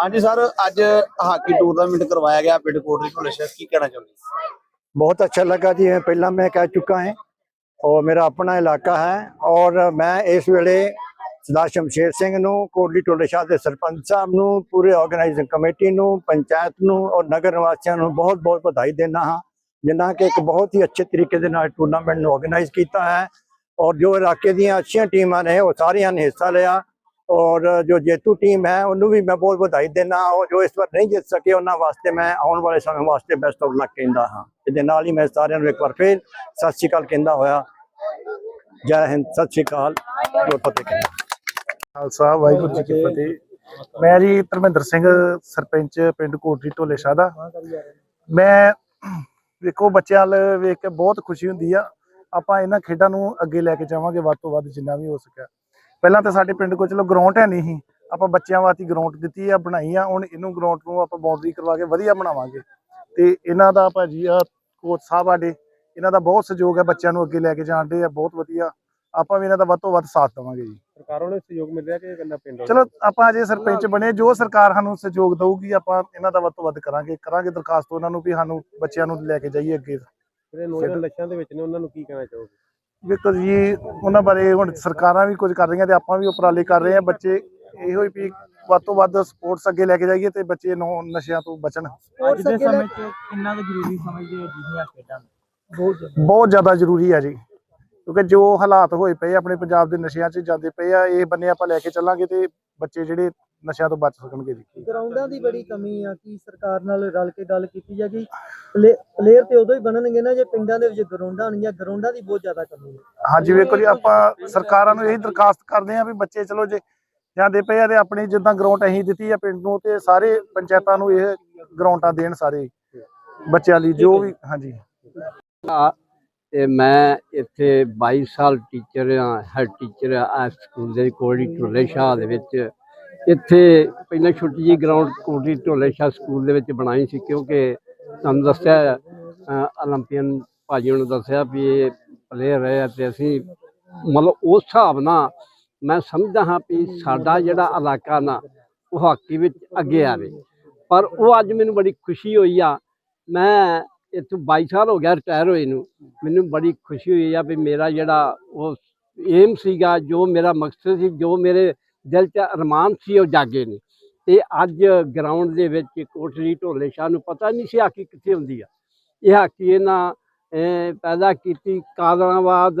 ਹਾਂਜੀ ਸਰ ਅੱਜ hockey tournament ਕਰਵਾਇਆ ਗਿਆ ਪਿੰਡ ਕੋਟਲੀ ਭੁੱਲੇ ਸ਼ਹਿਰ ਕੀ ਕਹਿਣਾ ਚਾਹੁੰਦੇ बहुत अच्छा लगा जी मैं पहला मैं कह चुका है और मेरा अपना इलाका है और मैं इस ਵੇਲੇ ਸਰਦਾਰ ਸ਼ਮਸ਼ੇਰ ਸਿੰਘ ਨੂੰ ਕੋਟਲੀ ਟੋਲੇ ਸ਼ਾਹ ਦੇ ਸਰਪੰਚ ਸਾਹਿਬ ਨੂੰ ਪੂਰੇ ਆਰਗੇਨਾਈਜ਼ਿੰਗ ਕਮੇਟੀ ਨੂੰ ਪੰਚਾਇਤ ਨੂੰ ਔਰ ਨਗਰ ਨਿਵਾਸੀਆਂ ਨੂੰ ਬਹੁਤ ਬਹੁਤ ਵਧਾਈ ਦੇਣਾ ਹਾਂ ਜਿਨ੍ਹਾਂ ਕਿ ਇੱਕ ਬਹੁਤ ਹੀ ਅੱਛੇ ਤਰੀਕੇ ਦੇ ਨਾਲ ਟੂਰਨਾਮੈਂਟ ਨੂੰ ਆਰਗੇਨਾਈਜ਼ ਕੀਤਾ ਹੈ ਔਰ ਜੋ ਇਲਾਕੇ ਦੀਆਂ ਅੱਛੀਆਂ ਟੀਮਾਂ ਨੇ ਉਹ ਸਾਰਿਆਂ ਨੇ ਹਿੱਸਾ ਲਿਆ ਔਰ ਜੋ ਜੇਤੂ ਟੀਮ ਹੈ, ਉਹਨੂੰ ਵੀ ਮੈਂ ਬਹੁਤ ਵਧਾਈ ਦੇਣਾ ਔਰ ਜੋ ਇਸ ਵਾਰ ਨਹੀਂ ਜਿੱਤ ਸਕੇ, ਉਹਨਾਂ ਵਾਸਤੇ ਮੈਂ ਆਉਣ ਵਾਲੇ ਸਮੇਂ ਵਾਸਤੇ ਬੈਸਟ ਆਫ ਲੱਕ ਕਹਿੰਦਾ ਹਾਂ। ਇਹਦੇ ਨਾਲ ਹੀ ਮੈਂ ਸਾਰਿਆਂ ਨੂੰ ਇੱਕ ਵਾਰ ਫੇਰ ਸਤਿ ਸ਼੍ਰੀ ਅਕਾਲ ਕਹਿੰਦਾ ਹੋਇਆ। ਜੈ ਹਿੰਦ, ਸਤਿ ਸ਼੍ਰੀ ਅਕਾਲ। ਜੋ ਖਾਲਸਾ, ਵਾਹਿਗੁਰੂ ਜੀ ਕੀ ਫਤਿਹ। ਮੈਂ ਜੀ ਧਰਮਿੰਦਰ ਸਿੰਘ, ਸਰਪੰਚ ਪਿੰਡ ਕੋਟਲੀ ਢੋਲੇ ਸ਼ਾਹ ਦਾ। ਮੈਂ ਵੇਖੋ, ਬੱਚਿਆਂ ਵੱਲ ਵੇਖ ਕੇ ਬਹੁਤ ਖੁਸ਼ੀ ਹੁੰਦੀ ਆ। ਆਪਾਂ ਇਹਨਾਂ ਖੇਡਾਂ ਨੂੰ ਅੱਗੇ ਲੈ ਕੇ ਜਾਵਾਂਗੇ, ਵੱਧ ਤੋਂ ਵੱਧ ਜਿੰਨਾ ਵੀ ਹੋ ਸਕਿਆ। ਪਹਿਲਾਂ ਤਾਂ ਸਾਡੇ ਪਿੰਡ ਕੋਲ ਚਲੋ ਗਰਾਊਂਡ ਹੈ ਨਹੀਂ ਸੀ। ਆਪਾਂ ਬੱਚਿਆਂ ਵਾਸਤੇ ਗਰਾਊਂਡ ਦਿੱਤੀ ਆ ਬਣਾਈ ਆ ਹੁਣ ਇਹਨੂੰ ਗਰਾਊਂਡ ਨੂੰ ਆਪਾਂ ਬਾਉਂਡਰੀ ਕਰਵਾ ਕੇ ਵਧੀਆ ਬਣਾਵਾਂਗੇ। ਤੇ ਇਹਨਾਂ ਦਾ ਭਾਜੀ ਆ ਕੋਚ ਸਾਹਿਬ ਸਾਡੇ ਇਹਨਾਂ ਦਾ ਬਹੁਤ ਸਹਿਯੋਗ ਹੈ ਬੱਚਿਆਂ ਨੂੰ ਅੱਗੇ ਲੈ ਕੇ ਜਾਣ ਦੇ ਆ ਬਹੁਤ ਵਧੀਆ। ਆਪਾਂ ਵੀ ਇਹਨਾਂ ਦਾ ਵੱਧ ਤੋਂ ਵੱਧ ਸਾਥ ਦੇਵਾਂਗੇ ਜੀ। ਸਰਕਾਰੋਂ ਨੇ ਸਹਿਯੋਗ ਮਿਲ ਰਿਹਾ ਕਿ ਕੰਨਾ ਪਿੰਡ ਚਲੋ ਆਪਾਂ ਅਜੇ ਸਰਪੰਚ ਬਣੇ ਜੋ ਸਰਕਾਰ ਸਾਨੂੰ ਸਹਿਯੋਗ ਦਊਗੀ ਆਪਾਂ ਇਹਨਾਂ ਦਾ ਵੱਧ ਤੋਂ ਵੱਧ ਕਰਾਂਗੇ। ਕਰਾਂਗੇ ਦਰਖਾਸਤ ਉਹਨਾਂ ਨੂੰ ਵੀ ਸਾਨੂੰ ਬੱਚਿਆਂ ਨੂੰ ਲੈ ਕੇ ਜਾਈਏ ਅੱਗੇ। ਜਿਹੜੇ ਨੌਜਵਾਨ ਨਸ਼ਿਆਂ ਦੇ ਵਿੱਚ ਨੇ ਉਹਨਾਂ ਨੂੰ ਕੀ ਕਹਿਣਾ ਚਾਹੋਗੇ? ਵੇਖੋ ਜੀ ਉਹਨਾਂ ਬਾਰੇ ਹੁਣ ਸਰਕਾਰਾਂ ਵੀ ਕੁਝ ਕਰ ਰਹੀਆਂ ਤੇ ਆਪਾਂ ਵੀ ਉਪਰਾਲੇ ਕਰ ਰਹੇ ਹਾਂ। ਬੱਚੇ ਇਹੋ ਹੀ ਵੀ ਵੱਧ ਤੋਂ ਵੱਧ ਸਪੋਰਟਸ ਅੱਗੇ ਲੈ ਕੇ ਜਾਈਏ ਤੇ ਬੱਚੇ ਨੂੰ ਨਸ਼ਿਆਂ ਤੋਂ ਬਚਣ। ਅੱਜ ਦੇ ਸਮੇਂ 'ਚ ਕਿੰਨਾ ਕੁ ਜ਼ਰੂਰੀ ਸਮਝਦੇ ਹੋ ਅਜਿਹੀਆਂ ਖੇਡਾਂ ਨੂੰ? ਬਹੁਤ ਜ਼ਿਆਦਾ। ਜ਼ਰੂਰੀ ਹੈ ਜੀ। ਕਿਉਂਕਿ ਜੋ ਹਾਲਾਤ ਹੋਏ ਪਏ ਆ ਆਪਣੇ ਪੰਜਾਬ ਦੇ ਨਸ਼ਿਆਂ 'ਚ ਜਾਂਦੇ ਪਏ ਆ ਇਹ ਬੰਨੇ ਆਪਾਂ ਲੈ ਕੇ ਚੱਲਾਂਗੇ ਤੇ ਬੱਚੇ ਜਿਹੜੇ ਨਸ਼ਿਆਂ ਤੋਂ ਬਚ ਸਕਣਗੇ ਜੀ। ਗਰਾਊਂਡਾਂ ਦੀ ਬੜੀ ਕਮੀ ਆ ਕਿ ਸਰਕਾਰ ਨਾਲ ਰਲ ਕੇ ਗੱਲ ਕੀਤੀ ਜਾਗੀ ਪਲੇਅਰ ਤੇ ਉਦੋਂ ਹੀ ਬਣਨਗੇ ਨਾ ਜੇ ਪਿੰਡਾਂ ਦੇ ਵਿੱਚ ਗਰਾਊਂਡਾਂ ਹੋਣਗੀਆਂ ਗਰਾਊਂਡਾਂ ਦੀ ਬਹੁਤ ਜ਼ਿਆਦਾ ਕਮੀ ਹੈ ਹਾਂਜੀ ਵੇਖੋ ਜੀ ਆਪਾਂ ਸਰਕਾਰਾਂ ਨੂੰ ਇਹੀ ਦਰਖਾਸਤ ਕਰਦੇ ਆ ਵੀ ਬੱਚੇ ਚਲੋ ਜੇ ਜਾਂਦੇ ਪਏ ਆ ਤੇ ਆਪਣੀ ਜਿੱਦਾਂ ਗਰਾਊਂਡ ਅਸੀਂ ਦਿੱਤੀ ਆ ਪਿੰਡ ਨੂੰ ਤੇ ਸਾਰੇ ਪੰਚਾਇਤਾਂ ਨੂੰ ਇਹ ਗਰਾਊਂਡਾਂ ਦੇਣ ਸਾਰੇ ਬੱਚਿਆਂ ਲਈ ਜੋ ਵੀ ਹਾਂਜੀ। ਤੇ ਮੈਂ ਇੱਥੇ 22 ਸਾਲ ਟੀਚਰ ਆ ਹੈਡ ਟੀਚਰ ਆ ਸਕੂਲ ਦੇ ਕੋੜੀ ਢੋਲੇ ਸ਼ਾਹ ਦੇ ਵਿੱਚ ਇੱਥੇ ਪਹਿਲਾਂ ਛੋਟੀ ਜੀ ਗਰਾਊਂਡ ਕੋਟੀ ਢੋਲੇ ਸ਼ਾਹ ਸਕੂਲ ਦੇ ਵਿੱਚ ਬਣਾਈ ਸੀ, ਕਿਉਂਕਿ ਤੁਹਾਨੂੰ ਦੱਸਿਆ 올림픽ਨ ਭਾਜੀ ਨੂੰ ਦੱਸਿਆ ਵੀ ਇਹ ਪਲੇਅਰ ਰਹੇ ਤੇ ਅਸੀਂ ਮਤਲਬ ਉਸ ਹਿਸਾਬ ਨਾਲ ਮੈਂ ਸਮਝਦਾ ਹਾਂ ਵੀ ਸਾਡਾ ਜਿਹੜਾ ਇਲਾਕਾ ਨਾ, ਉਹ ਹਾਕੀ ਵਿੱਚ ਅੱਗੇ ਆਵੇ। ਪਰ ਉਹ ਅੱਜ ਮੈਨੂੰ ਬੜੀ ਖੁਸ਼ੀ ਹੋਈ ਆ, ਮੈਂ ਇੱਥੋਂ 22 ਸਾਲ ਹੋ ਗਿਆ ਰਿਟਾਇਰ ਹੋਏ ਨੂੰ, ਮੈਨੂੰ ਬੜੀ ਖੁਸ਼ੀ ਹੋਈ ਆ ਵੀ ਮੇਰਾ ਜਿਹੜਾ ਉਹ ਏਮ ਸੀਗਾ, ਜੋ ਮੇਰਾ ਮਕਸਦ ਸੀ, ਜੋ ਮੇਰੇ ਦਿਲ 'ਚ ਅਰਮਾਨ ਸੀ, ਉਹ ਜਾਗੇ ਨੇ ਤੇ ਅੱਜ ਗਰਾਊਂਡ ਦੇ ਵਿੱਚ ਕੋਟਲੀ ਢੋਲੇ ਸ਼ਾਹ ਨੂੰ ਪਤਾ ਨਹੀਂ ਸੀ ਹਾਕੀ ਕਿੱਥੇ ਹੁੰਦੀ ਆ। ਇਹ ਹਾਕੀ ਇਹਨਾਂ ਪੈਦਾ ਕੀਤੀ ਕਾਦਰਾਬਾਦ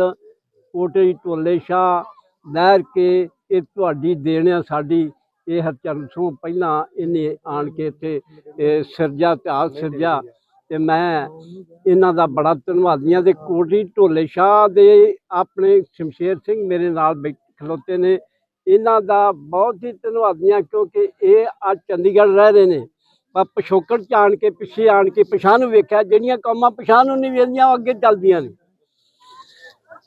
ਕੋਟਲੀ ਢੋਲੇ ਸ਼ਾਹ, ਲਹਿਰ ਕੇ ਇਹ ਤੁਹਾਡੀ ਦੇਣ ਆ, ਸਾਡੀ ਇਹ ਹਰਚਰਨ ਸਿੰਘ ਪਹਿਲਾਂ ਇਹਨੇ ਆਣ ਕੇ ਇੱਥੇ, ਇਹ ਸਿਰਜਾ ਇਤਿਹਾਸ ਸਿਰਜਾ। ਤੇ ਮੈਂ ਇਹਨਾਂ ਦਾ ਬੜਾ ਧੰਨਵਾਦੀ ਹਾਂ। ਤੇ ਕੋਟੀ ਢੋਲੇ ਸ਼ਾਹ ਦੇ ਆਪਣੇ ਸ਼ਮਸ਼ੇਰ ਸਿੰਘ ਮੇਰੇ ਨਾਲ ਬੈਠ ਖਲੋਤੇ ਨੇ। ਇਹਨਾਂ ਦਾ ਬਹੁਤ ਹੀ ਧੰਨਵਾਦੀ ਹਾਂ ਕਿਉਂਕਿ ਇਹ ਅੱਜ ਚੰਡੀਗੜ੍ਹ ਰਹਿ ਰਹੇ ਨੇ। ਪਰ ਪਿਛੋਕੜ ਚ ਆਣ ਕੇ, ਪਿੱਛੇ ਆਣ ਕੇ ਪਛਾਣ ਨੂੰ ਵੇਖਿਆ, ਜਿਹੜੀਆਂ ਕੰਮਾਂ ਪਛਾਣ ਨੂੰ ਨਹੀਂ ਵੇਖਦੀਆਂ ਉਹ ਅੱਗੇ ਚੱਲਦੀਆਂ ਨੇ।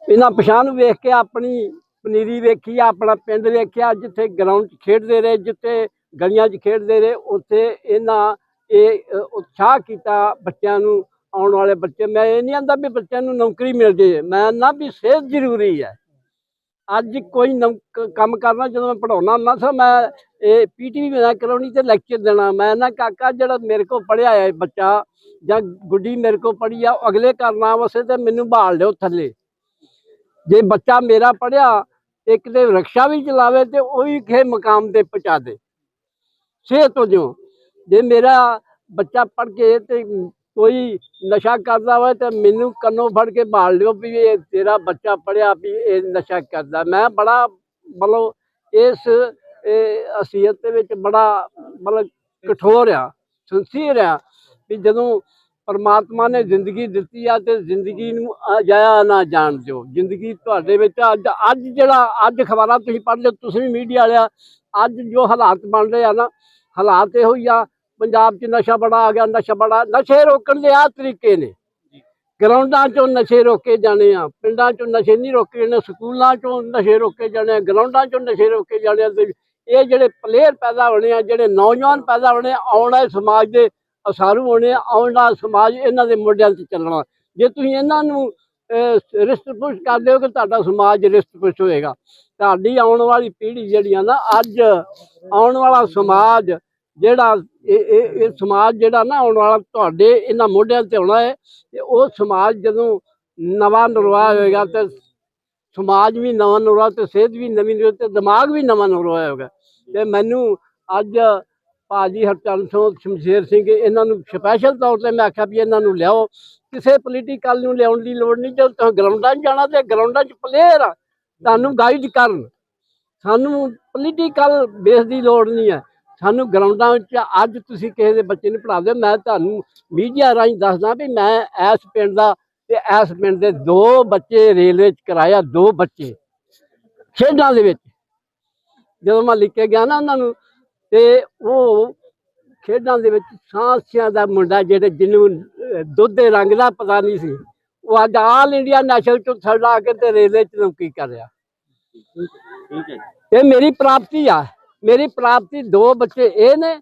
ਇਹਨਾਂ ਪਛਾਣ ਨੂੰ ਵੇਖ ਕੇ ਆਪਣੀ ਪਨੀਰੀ ਵੇਖੀ, ਆਪਣਾ ਪਿੰਡ ਵੇਖਿਆ, ਜਿੱਥੇ ਗਰਾਊਂਡ 'ਚ ਖੇਡਦੇ ਰਹੇ, ਜਿੱਥੇ ਗਲੀਆਂ 'ਚ ਖੇਡਦੇ ਰਹੇ, ਉੱਥੇ ਇਹਨਾਂ ਇਹ ਉਤਸ਼ਾਹ ਕੀਤਾ ਬੱਚਿਆਂ ਨੂੰ ਆਉਣ ਵਾਲੇ ਬੱਚੇ। ਮੈਂ ਇਹ ਨਹੀਂ ਆਂਦਾ ਵੀ ਬੱਚਿਆਂ ਨੂੰ ਨੌਕਰੀ ਮਿਲ ਜੇ। ਮੈਂ ਨਾ ਵੀ ਸਿਹਤ ਜ਼ਰੂਰੀ ਹੈ। ਅੱਜ ਕੋਈ ਨੌ- ਕੰਮ ਕਰਨਾ ਜਦੋਂ ਮੈਂ ਪੜਾਉਣਾ ਹੁੰਦਾ ਸੀ, ਮੈਂ ਇਹ ਪੀਟੀ ਵੀ ਕਰਾਉਣੀ ਤੇ ਲੈਕਚਰ ਦੇਣਾ। ਮੈਂ ਨਾ ਕਾਕਾ ਜਿਹੜਾ ਮੇਰੇ ਕੋਲ ਪੜਿਆ ਹੈ ਬੱਚਾ ਜਾਂ ਗੁੱਡੀ ਮੇਰੇ ਕੋਲ ਪੜੀ ਆ ਅਗਲੇ ਕਰਨਾ ਵਸੇ ਤੇ ਮੈਨੂੰ ਬਾਲ ਲਿਓ ਥੱਲੇ। ਜੇ ਬੱਚਾ ਮੇਰਾ ਪੜਿਆ ਤੇ ਕਿਤੇ ਰਕਸ਼ਾ ਵੀ ਚਲਾਵੇ ਤੇ ਉਹ ਵੀ ਕਿਸੇ ਮਕਾਮ ਤੇ ਪਹੁੰਚਾ ਦੇ। ਸਿਹਤ ਤੋਂ ਵਜੋਂ ਜੇ ਮੇਰਾ ਬੱਚਾ ਪੜ ਕੇ ਤੇ ਕੋਈ ਨਸ਼ਾ ਕਰਦਾ ਵਾ ਤੇ ਮੈਨੂੰ ਕੰਨੋਂ ਫੜ ਕੇ ਬਾਲ ਲਿਓ ਵੀ ਇਹ ਤੇਰਾ ਬੱਚਾ ਪੜਿਆ ਵੀ ਇਹ ਨਸ਼ਾ ਕਰਦਾ। ਮੈਂ ਬੜਾ ਮਤਲਬ ਇਸ ਅਸੀਅਤ ਦੇ ਵਿੱਚ ਬੜਾ ਮਤਲਬ ਕਠੋਰ ਆ ਸਿੰਸੀਅਰ ਆ ਵੀ ਜਦੋਂ ਪਰਮਾਤਮਾ ਨੇ ਜ਼ਿੰਦਗੀ ਦਿੱਤੀ ਆ ਤੇ ਜ਼ਿੰਦਗੀ ਨੂੰ ਜਾਇਆ ਨਾ ਜਾਣ ਦਿਓ। ਜ਼ਿੰਦਗੀ ਤੁਹਾਡੇ ਵਿੱਚ ਅੱਜ ਅੱਜ ਜਿਹੜਾ, ਅੱਜ ਖਬਰਾਂ ਤੁਸੀਂ ਪੜ੍ਹ ਲਿਓ, ਤੁਸੀਂ ਵੀ ਮੀਡੀਆ ਵਾਲਿਆ ਅੱਜ ਜੋ ਹਾਲਾਤ ਬਣ ਰਹੇ ਆ ਨਾ, ਹਾਲਾਤ ਇਹੋ ਹੀ ਆ ਪੰਜਾਬ 'ਚ ਨਸ਼ਾ ਬੜਾ ਆ ਗਿਆ ਨਸ਼ਾ ਬੜਾ ਨਸ਼ੇ ਰੋਕਣ ਦੇ ਆ ਤਰੀਕੇ ਨੇ। ਗਰਾਊਂਡਾਂ 'ਚੋਂ ਨਸ਼ੇ ਰੋਕੇ ਜਾਣੇ ਆ ਪਿੰਡਾਂ 'ਚੋਂ ਨਸ਼ੇ ਨਹੀਂ ਰੋਕੇ ਜਾਣੇ ਸਕੂਲਾਂ 'ਚੋਂ ਨਸ਼ੇ ਰੋਕੇ ਜਾਣੇ ਆ ਗਰਾਊਂਡਾਂ 'ਚੋਂ ਨਸ਼ੇ ਰੋਕੇ ਜਾਣੇ ਆ। ਇਹ ਜਿਹੜੇ ਪਲੇਅਰ ਪੈਦਾ ਹੋਣੇ ਆ ਜਿਹੜੇ ਨੌਜਵਾਨ ਪੈਦਾ ਹੋਣੇ ਆ, ਆਉਣ ਵਾਲੇ ਸਮਾਜ ਦੇ ਅਸਾਰੂ ਹੋਣੇ ਆ, ਆਉਣ ਵਾਲਾ ਸਮਾਜ ਇਹਨਾਂ ਦੇ ਮੋਢਿਆਂ 'ਤੇ ਚੱਲਣਾ ਜੇ ਤੁਸੀਂ ਇਹਨਾਂ ਨੂੰ ਰਿਸ਼ਤ ਪੁਸ਼ ਕਰਦੇ ਹੋ ਕਿ ਤੁਹਾਡਾ ਸਮਾਜ ਰਿਸ਼ਤ ਪੁਸ਼ ਹੋਏਗਾ। ਤੁਹਾਡੀ ਆਉਣ ਵਾਲੀ ਪੀੜ੍ਹੀ ਜਿਹੜੀ ਆ ਨਾ ਅੱਜ ਆਉਣ ਵਾਲਾ ਸਮਾਜ ਜਿਹੜਾ ਇਹ ਇਹ ਸਮਾਜ ਜਿਹੜਾ ਨਾ ਆਉਣ ਵਾਲਾ ਤੁਹਾਡੇ ਇਹਨਾਂ ਮੋਢਿਆਂ ਤੇ ਆਉਣਾ ਹੈ, ਤੇ ਉਹ ਸਮਾਜ ਜਦੋਂ ਨਵਾਂ ਨਰਵਾ ਹੋਏਗਾ ਤੇ ਸਮਾਜ ਵੀ ਨਵਾਂ ਨਰਵਾ ਤੇ ਸਿਹਤ ਵੀ ਨਵੀਂ ਨਰਵਾ ਤੇ ਦਿਮਾਗ ਵੀ ਨਵਾਂ ਨਰਵਾ ਹੋਏਗਾ। ਤੇ ਮੈਨੂੰ ਅੱਜ ਭਾਜੀ ਹਰਚਰਨ ਸਿੰਘ, ਸ਼ਮਸ਼ੇਰ ਸਿੰਘ, ਇਹਨਾਂ ਨੂੰ ਸਪੈਸ਼ਲ ਤੌਰ ਤੇ ਮੈਂ ਆਖਿਆ ਵੀ ਇਹਨਾਂ ਨੂੰ ਲਿਆਓ। ਕਿਸੇ ਪੋਲੀਟੀਕਲ ਨੂੰ ਲਿਆਉਣ ਦੀ ਲੋੜ ਨਹੀਂ, ਜਦੋਂ ਤੁਸੀਂ ਗਰਾਊਂਡਾਂ 'ਚ ਜਾਣਾ ਤੇ ਗਰਾਊਂਡਾਂ 'ਚ ਪਲੇਅਰ ਆ, ਤੁਹਾਨੂੰ ਗਾਈਡ ਕਰਨ। ਸਾਨੂੰ ਪੋਲੀਟੀਕਲ ਬੇਸ ਦੀ ਲੋੜ ਨਹੀਂ ਹੈ। ਸਾਨੂੰ ਗਰਾਊਂਡਾਂ ਵਿੱਚ ਅੱਜ ਤੁਸੀਂ ਕਿਸੇ ਦੇ ਬੱਚੇ ਨੂੰ ਪੜ੍ਹਾਉਂਦੇ ਹੋ ਮੈਂ ਤੁਹਾਨੂੰ ਮੀਡੀਆ ਰਾਹੀਂ ਦੱਸਦਾ ਵੀ ਮੈਂ ਇਸ ਪਿੰਡ ਦਾ ਤੇ ਇਸ ਪਿੰਡ ਦੇ ਦੋ ਬੱਚੇ ਰੇਲਵੇ 'ਚ ਕਰਾਇਆ ਦੋ ਬੱਚੇ ਖੇਡਾਂ ਦੇ ਵਿੱਚ। ਜਦੋਂ ਮੈਂ ਲਿਖ ਕੇ ਗਿਆ ਨਾ ਉਹਨਾਂ ਨੂੰ ਤੇ ਉਹ ਖੇਡਾਂ ਦੇ ਵਿੱਚ ਸਾਂਸਿਆਂ ਦਾ ਮੁੰਡਾ ਜਿਹੜੇ ਜਿਹਨੂੰ ਦੁੱਧ ਦੇ ਰੰਗ ਦਾ ਪਤਾ ਨਹੀਂ ਸੀ ਉਹ ਅੱਜ ਆਲ ਇੰਡੀਆ ਨੈਸ਼ਨਲ ਤੋਂ ਛੜਾ ਕੇ ਤੇ ਰੇਲਵੇ 'ਚ ਨੌਕਰੀ ਕਰ ਰਿਹਾ। ਠੀਕ ਹੈ ਇਹ ਮੇਰੀ ਪ੍ਰਾਪਤੀ ਆ। ਮੇਰੀ ਪ੍ਰਾਪਤੀ ਦੋ ਬੱਚੇ ਇਹ ਨੇ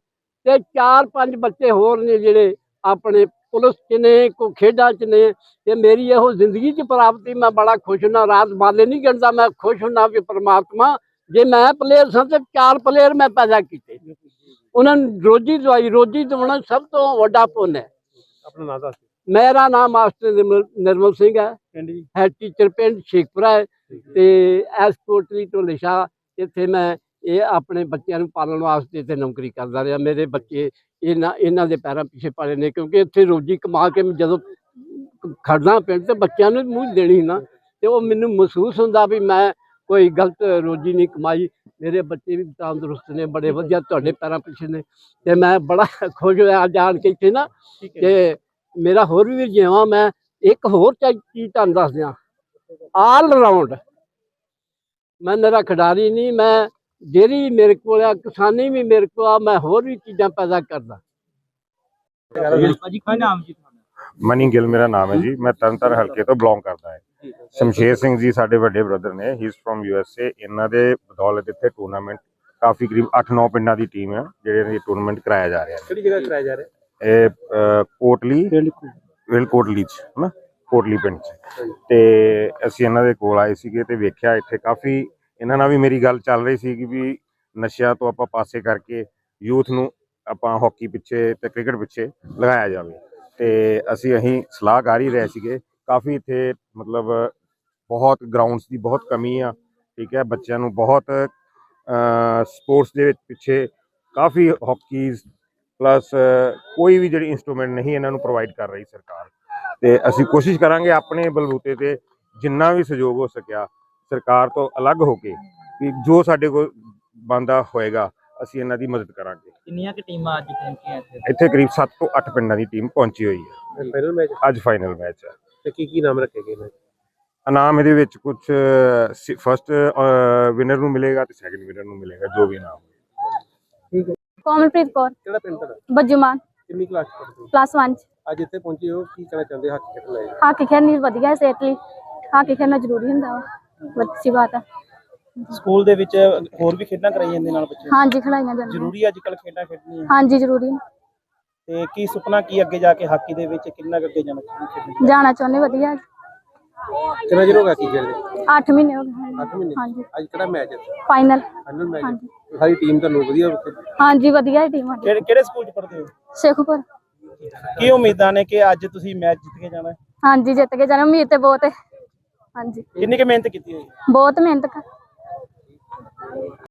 ਤੇ ਚਾਰ ਪੰਜ ਬੱਚੇ ਹੋਰ ਨੇ ਜਿਹੜੇ ਆਪਣੇ ਪੁਲਿਸ ਚ ਨੇ ਕੋ ਖੇਡਾਂ ਚ ਨੇ ਤੇ ਮੇਰੀ ਇਹੋ ਜ਼ਿੰਦਗੀ ਚ ਪ੍ਰਾਪਤੀ ਮੈਂ ਬੜਾ ਖੁਸ਼ ਹੁਣਾ ਰਾਤ ਬਾਲੇ ਨਹੀਂ ਗਿਣਦਾ ਮੈਂ ਖੁਸ਼ ਹੁਣਾ ਵੀ ਪ੍ਰਮਾਤਮਾ ਜੇ ਮੈਂ ਪਲੇਅਰ ਸਾਂ ਤੇ ਚਾਰ ਪਲੇਅਰ ਮੈਂ ਪੈਦਾ ਕੀਤੇ ਉਹਨਾਂ ਨੂੰ ਰੋਜੀ ਦਵਾਈ ਰੋਜੀ ਦਵਾਉਣਾ ਸਭ ਤੋਂ ਵੱਡਾ ਪੁੰਨ ਹੈ। ਆਪਣਾ ਨਾਂ ਦੱਸ ਮੇਰਾ ਨਾਮ ਮਾਸਟਰ ਨਿਰਮਲ ਸਿੰਘ ਹੈ। ਹੈਡ ਟੀਚਰ ਪਿੰਡ ਸ਼ੇਖਪੁਰਾ ਹੈ। ਤੇ ਐਸ ਕੋਟਲੀ ਢੋਲੇ ਸ਼ਾਹ ਇੱਥੇ ਮੈਂ ਇਹ ਆਪਣੇ ਬੱਚਿਆਂ ਨੂੰ ਪਾਲਣ ਵਾਸਤੇ ਤੇ ਨੌਕਰੀ ਕਰਦਾ ਰਿਹਾ। ਮੇਰੇ ਬੱਚੇ ਇਹਨਾਂ ਇਹਨਾਂ ਦੇ ਪੈਰਾਂ ਪਿੱਛੇ ਪੜੇ ਨੇ ਕਿਉਂਕਿ ਇੱਥੇ ਰੋਜੀ ਕਮਾ ਕੇ ਜਦੋਂ ਖੜਦਾ ਪਿੰਡ ਤੇ ਬੱਚਿਆਂ ਨੂੰ ਮੂੰਹ ਦੇਣੀ ਨਾ ਤੇ ਉਹ ਮੈਨੂੰ ਮਹਿਸੂਸ ਹੁੰਦਾ ਵੀ ਮੈਂ ਕੋਈ ਗਲਤ ਰੋਜੀ ਨਹੀਂ ਕਮਾਈ। ਮੇਰੇ ਬੱਚੇ ਵੀ ਤੰਦਰੁਸਤ ਨੇ ਬੜੇ ਵਧੀਆ ਤੁਹਾਡੇ ਪੈਰਾਂ ਪਿੱਛੇ ਨੇ ਤੇ ਮੈਂ ਬੜਾ ਖੁਸ਼ ਹੋਇਆ ਜਾਣ ਕੇ ਇੱਥੇ ਨਾ ਕਿ ਮੇਰਾ ਹੋਰ ਵੀ ਜਿਵੇਂ ਮੈਂ ਇੱਕ ਹੋਰ ਚੀਜ਼ ਤੁਹਾਨੂੰ ਦੱਸ ਦਿਆਂ ਆਲ ਰਾਉਂਡ ਮੈਂ ਮੇਰਾ ਖਿਡਾਰੀ ਨਹੀਂ ਮੈਂ ਜਿਹੜੀ ਮੇਰੇ ਕੋਲ ਆ ਕਿਸਾਨੀ ਵੀ ਮੇਰੇ ਕੋਲ ਆ ਮੈਂ ਹੋਰ ਵੀ ਚੀਜ਼ਾਂ ਪੈਦਾ ਕਰਦਾ। ਭਾਜੀ ਕੀ ਨਾਮ ਜੀ ਮਨੀ ਗਿੱਲ ਮੇਰਾ ਨਾਮ ਹੈ ਜੀ। ਮੈਂ ਤਰਨਤਾਰਨ ਹਲਕੇ ਤੋਂ ਬਿਲੋਂਗ ਕਰਦਾ ਹਾਂ। ਸ਼ਮਸ਼ੇਰ ਸਿੰਘ ਜੀ ਸਾਡੇ ਵੱਡੇ ਬ੍ਰਦਰ ਨੇ। He is from U S A ਇਹਨਾਂ ਦੇ ਬਦੌਲਤ ਇੱਥੇ ਟੂਰਨਾਮੈਂਟ ਕਾਫੀ ਕਰੀਬ 8-9 ਪਿੰਡਾਂ ਦੀ ਟੀਮ ਹੈ ਜਿਹੜੇ ਇਹ ਟੂਰਨਾਮੈਂਟ ਕਰਾਇਆ ਜਾ ਰਿਹਾ ਕਿਹੜੀ ਜਗ੍ਹਾ ਕਰਾਇਆ ਜਾ ਰਿਹਾ? ਹੈ ਇਹ ਕੋਟਲੀ ਵਿਲ ਕੋਟਲੀ ਚ ਹਨਾ? ਕੋਟਲੀ ਪਿੰਡ ਚ। ਤੇ ਅਸੀਂ ਇਹਨਾਂ ਦੇ ਕੋਲ ਆਏ ਸੀਗੇ ਤੇ ਵੇਖਿਆ ਇੱਥੇ ਕਾਫੀ ਇਹਨਾਂ ਨਾਲ ਵੀ ਮੇਰੀ ਗੱਲ ਚੱਲ ਰਹੀ ਸੀ ਕਿ ਵੀ ਨਸ਼ਿਆਂ ਤੋਂ ਆਪਾਂ ਪਾਸੇ ਕਰਕੇ ਯੂਥ ਨੂੰ ਆਪਾਂ ਹਾਕੀ ਪਿੱਛੇ ਤੇ ਕ੍ਰਿਕਟ ਪਿੱਛੇ ਲਗਾਇਆ ਜਾਵੇ। ਤੇ ਅਸੀਂ ਅਹੀਂ ਸਲਾਹ ਕਰ ਹੀ ਰਹੇ ਸੀਗੇ। ਕਾਫੀ ਇੱਥੇ ਮਤਲਬ ਬਹੁਤ ਗਰਾਊਂਡਸ ਦੀ ਬਹੁਤ ਕਮੀ ਆ, ਠੀਕ ਹੈ, ਬੱਚਿਆਂ ਨੂੰ ਬਹੁਤ ਸਪੋਰਟਸ ਦੇ ਵਿੱਚ ਪਿੱਛੇ ਕਾਫੀ ਹਾਕੀਜ਼ ਪਲੱਸ ਕੋਈ ਵੀ ਜਿਹੜੀ ਇਨਸਟਰੂਮੈਂਟ ਨਹੀਂ ਇਹਨਾਂ ਨੂੰ ਪ੍ਰੋਵਾਈਡ ਕਰ ਰਹੀ ਸਰਕਾਰ। ਤੇ ਅਸੀਂ ਕੋਸ਼ਿਸ਼ ਕਰਾਂਗੇ ਆਪਣੇ ਬਲਬੂਤੇ ਤੇ ਜਿੰਨਾ ਵੀ ਸਹਿਯੋਗ ਹੋ ਸਕਿਆ ਸਰਕਾਰ ਤੋਂ ਅਲੱਗ ਹੋ ਕੇ ਵੀ ਜੋ ਸਾਡੇ ਕੋਲ ਬੰਦਾ ਹੋਏਗਾ ਅਸੀਂ ਇਹਨਾਂ ਦੀ ਮਦਦ ਕਰਾਂਗੇ। ਕਿੰਨੀਆਂ ਕਿ ਟੀਮਾਂ ਅੱਜ ਪਹੁੰਚੀਆਂ ਇੱਥੇ? ਇੱਥੇ ਕਰੀਬ 7 ਤੋਂ 8 ਪਿੰਡਾਂ ਦੀ ਟੀਮ ਪਹੁੰਚੀ ਹੋਈ ਹੈ। ਫਾਈਨਲ ਮੈਚ ਅੱਜ ਫਾਈਨਲ ਮੈਚ ਹੈ। ਤੇ ਕੀ ਕੀ ਨਾਮ ਰੱਖੇ ਗਏ ਨੇ ਇਨਾਮ ਇਹਦੇ ਵਿੱਚ ਕੁਝ ਫਰਸਟ ਵਿਨਰ ਨੂੰ ਮਿਲੇਗਾ ਤੇ ਸੈਕੰਡ ਵਿਨਰ ਨੂੰ ਮਿਲੇਗਾ ਜੋ ਵੀ ਇਨਾਮ ਕੋਮਲਪ੍ਰੀਤ ਕੌਰ। ਕਿਹੜਾ ਪਿੰਡ ਤੁਹਾਡਾ? ਬੱਜੂਮਾਨ ਕਿੰਨੀ ਕਲਾਸ ਪੜ੍ਹਦੇ ਹੋ? ਪਲੱਸ 1 ਚ। ਅੱਜ ਇੱਥੇ ਪਹੁੰਚੇ ਹੋ ਕੀ ਕਹਿਣਾ ਚਾਹੁੰਦੇ ਹੱਥ ਕਿੱਥੇ ਲਾਏ ਹਾਕੀ ਖੇਡਣੀ ਵਧੀਆ ਹੈ ਸਿਹਤ ਲਈ। ਹਾਕੀ ਖੇਡਣਾ ਜ਼ਰੂਰੀ ਹੁੰਦਾ ਵਾ। ਅੱਛੀ ਬਾਤ ਹੈ ਸਕੂਲ ਦੇ ਵਿੱਚ ਹੋਰ ਵੀ ਖੇਡਾਂ ਕਰਾਈ ਜਾਂਦੇ ਨਾਲ ਬੱਚੇ ਹਾਂਜੀ ਖਿਡਾਈਆਂ ਜਾਂਦੀਆਂ। ਜ਼ਰੂਰੀ ਅੱਜ ਕੱਲ ਖੇਡਾਂ ਖੇਡਣੀਆਂ। ਹਾਂਜੀ ਜ਼ਰੂਰੀ। ਤੇ ਕੀ ਸੁਪਨਾ ਕੀ ਅੱਗੇ ਜਾ ਕੇ ਹਾਕੀ ਦੇ ਵਿੱਚ ਕਿੰਨਾ ਕੁ ਅੱਗੇ ਜਾਣਾ ਚਾਹੁੰਦੇ ਖੇਡਣ ਜਾਣਾ ਚਾਹੁੰਦੇ ਵਧੀਆ। ਕਿੰਨਾ ਚਿਰ ਹੋ ਗਿਆ ਕੀ ਖੇਡਦੇ? ਅੱਠ ਮਹੀਨੇ ਹੋ ਗਏ। ਅੱਠ ਮਹੀਨੇ? ਹਾਂਜੀ। ਅੱਜ ਕਿਹੜਾ ਮੈਚ ਹੈ ਫਾਈਨਲ। ਫਾਈਨਲ ਮੈਚ ਹਾਂਜੀ। ਸਾਰੀ ਟੀਮ ਤੁਹਾਨੂੰ ਵਧੀਆ ਹਾਂਜੀ ਵਧੀਆ ਹੈ ਟੀਮ ਸਾਡੀ ਕਿਹੜੇ ਕਿਹੜੇ ਸਕੂਲ ਚ ਪੜ੍ਹਦੇ ਹੋ? ਸ਼ੇਖੂਪੁਰ। ਕੀ ਉਮੀਦਾਂ ਨੇ ਕਿ ਅੱਜ ਤੁਸੀਂ ਮੈਚ ਜਿੱਤ ਕੇ ਜਾਣਾ ਹੈ? ਹਾਂਜੀ ਜਿੱਤ ਕੇ ਜਾਣਾ। ਉਮੀਦ ਤੇ ਬਹੁਤ ਹੈ। ਹਾਂਜੀ। ਕਿੰਨੀ ਕੁ ਮਿਹਨਤ ਕੀਤੀ ਹੋਈ? ਬਹੁਤ ਮਿਹਨਤ ਕਰ